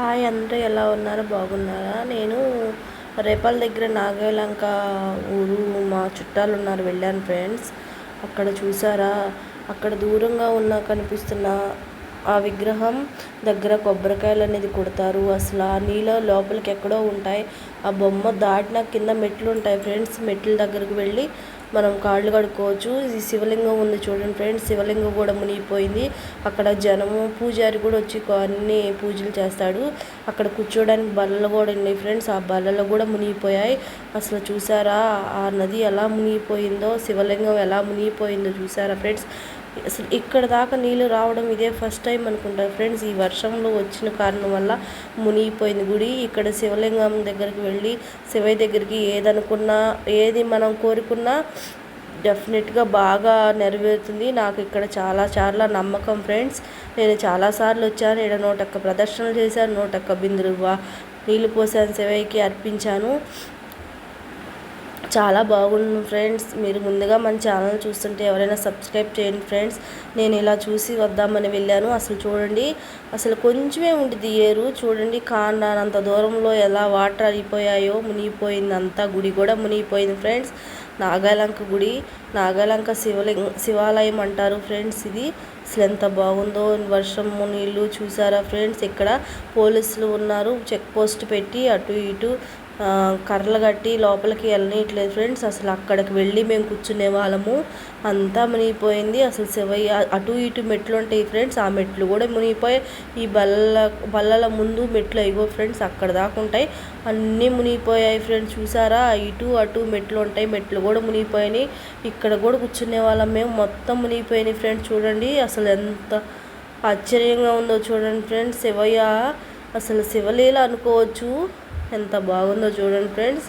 Hi అందరూ ఎలా ఉన్నారు? బాగున్నారా? నేను రేపాల దగ్గర నాగలంక ఊరు మా చుట్టాలు ఉన్నారు వెళ్ళాను ఫ్రెండ్స్. అక్కడ చూసారా? అక్కడ దూరంగా ఉన్న కనిపిస్తున్న ఆ విగ్రహం దగ్గర కొబ్బరికాయలు అనేది కొడతారు. అసలు ఆ నీళ్ళ లోపలికి ఎక్కడో ఉంటాయి. ఆ బొమ్మ దాటిన కింద మెట్లు ఉంటాయి ఫ్రెండ్స్. మెట్ల దగ్గరకు వెళ్ళి మనం కాళ్ళు కడుక్కోవచ్చు. ఇది శివలింగం ఉంది చూడండి ఫ్రెండ్స్. శివలింగం కూడా మునిగిపోయింది. అక్కడ జనము పూజారి కూడా వచ్చి అన్ని పూజలు చేస్తాడు. అక్కడ కూర్చోడానికి బల్లలు కూడా ఉన్నాయి ఫ్రెండ్స్. ఆ బల్లలు కూడా మునిగిపోయాయి. అసలు చూసారా? ఆ నది ఎలా మునిగిపోయిందో శివలింగం ఎలా మునిగిపోయిందో చూసారా ఫ్రెండ్స్? అసలు ఇక్కడ దాకా నీళ్ళు రావడం ఇదే ఫస్ట్ టైం అనుకుంటారు ఫ్రెండ్స్ ఈ వర్షంలో వచ్చిన కారణం వల్ల మునిగిపోయింది గుడి. ఇక్కడ శివలింగం దగ్గరికి వెళ్ళి శివయ్య దగ్గరికి ఏదనుకున్నా ఏది మనం కోరుకున్నా డెఫినెట్గా బాగా నెరవేరుతుంది. నాకు ఇక్కడ చాలా చాలా నమ్మకం ఫ్రెండ్స్. నేను చాలాసార్లు వచ్చాను. ఇక్కడ నూటొక్క ప్రదర్శనలు చేశాను. నూటొక్క బిందులు నీళ్ళు పోసాను శివయ్యకి అర్పించాను. చాలా బాగుంది ఫ్రెండ్స్. మీరు ముందుగా మన ఛానల్ చూస్తుంటే ఎవరైనా సబ్స్క్రైబ్ చేయండి ఫ్రెండ్స్. నేను ఇలా చూసి వద్దామని వెళ్ళాను. అసలు చూడండి అసలు కొంచెమే ఉంటుంది ఏరు. చూడండి కాండానంత దూరంలో ఎలా వాటర్ అయిపోయాయో మునిగిపోయింది అంతా గుడి కూడా మునిగిపోయింది ఫ్రెండ్స్. నాగాలంక గుడి నాగాలంక శివలింగ శివాలయం అంటారు ఫ్రెండ్స్ ఇది. అసలు ఎంత బాగుందో వర్షము నీళ్ళు చూసారా ఫ్రెండ్స్? ఇక్కడ పోలీసులు ఉన్నారు చెక్ పోస్ట్ పెట్టి అటు ఇటు కర్రలు కట్టి లోపలికి వెళ్ళనీయట్లేదు ఫ్రెండ్స్. అసలు అక్కడికి వెళ్ళి మేము కూర్చునే వాళ్ళము. అంతా మునిగిపోయింది. అసలు శివయ్య అటు ఇటు మెట్లు ఉంటాయి ఫ్రెండ్స్. ఆ మెట్లు కూడా మునిగిపోయి ఈ బల్ల బల్లల ముందు మెట్లు అయిగో ఫ్రెండ్స్ అక్కడ దాకా ఉంటాయి. అన్నీ మునిగిపోయాయి ఫ్రెండ్స్. చూసారా? ఇటు అటు మెట్లు ఉంటాయి. మెట్లు కూడా మునిగిపోయినాయి. ఇక్కడ కూడా కూర్చునే వాళ్ళం మేము. మొత్తం మునిగిపోయినాయి ఫ్రెండ్స్. చూడండి అసలు ఎంత ఆశ్చర్యంగా ఉందో చూడండి ఫ్రెండ్స్. శివయ్య అసలు శివలీల అనుకోవచ్చు. ఎంత బాగుందో చూడండి ఫ్రెండ్స్.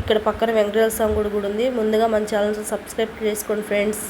ఇక్కడ పక్కన వెంకటేశ్వర స్వామి గుడి కూడా ఉంది. ముందుగా మన ఛానల్ సబ్స్క్రైబ్ చేసుకోండి ఫ్రెండ్స్.